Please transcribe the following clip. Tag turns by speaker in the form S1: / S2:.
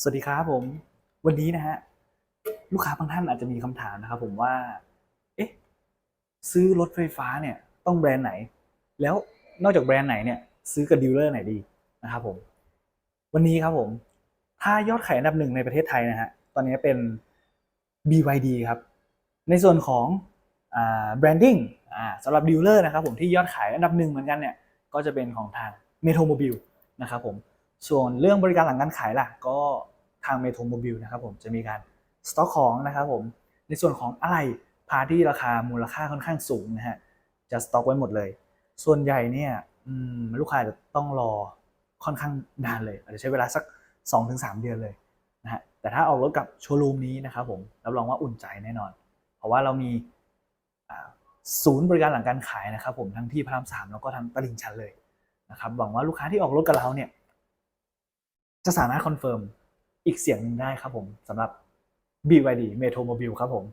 S1: สวัสดีครับผม วันนี้นะฮะลูกค้าบางท่านอาจจะมีคำถามนะครับผมว่า เอ๊ะซื้อรถไฟฟ้าเนี่ยต้องแบรนด์ไหน แล้วนอกจากแบรนด์ไหนเนี่ยซื้อกับดีลเลอร์ไหนดีนะครับผม วันนี้ครับผม ถ้ายอดขายอันดับหนึ่งในประเทศไทยนะฮะตอนนี้เป็น BYD ครับ ในส่วนของแบรนดิ้งสำหรับดีลเลอร์นะครับผมที่ยอดขายอันดับหนึ่งเหมือนกันเนี่ยก็จะเป็นของทาง m e t r o m o b i l e นะครับผมส่วนเรื่องบริการหลังการขายล่ะ ก็ ทางเมโทรโมบิลนะครับผมจะมีการสต็อกของนะครับผมในส่วนของอะไรพาที่ราคามูลค่าค่อนข้างสูงนะฮะจะสต็อกไว้หมดเลย ส่วนใหญ่เนี่ยลูกค้าจะต้องรอค่อนข้างนานเลยอาจจะใช้เวลาสัก 2-3 เดือนเลยนะฮะแต่ถ้าออกรถกับโชว์รูมนี้นะครับผมรับรองว่าอุ่นใจแน่นอน เพราะว่าเรามีศูนย์บริการหลังการขายนะครับผมทั้งที่พระรามสามแล้วก็ทั้งตลิ่งชันเลยนะครับหวังว่าลูกค้าที่ออกรถกับเราเนี่ยจะสามารถคอนเฟิร์ม อีกเสียงหนึ่งได้ครับผมสำหรับ BYD Metro Mobile ครับผม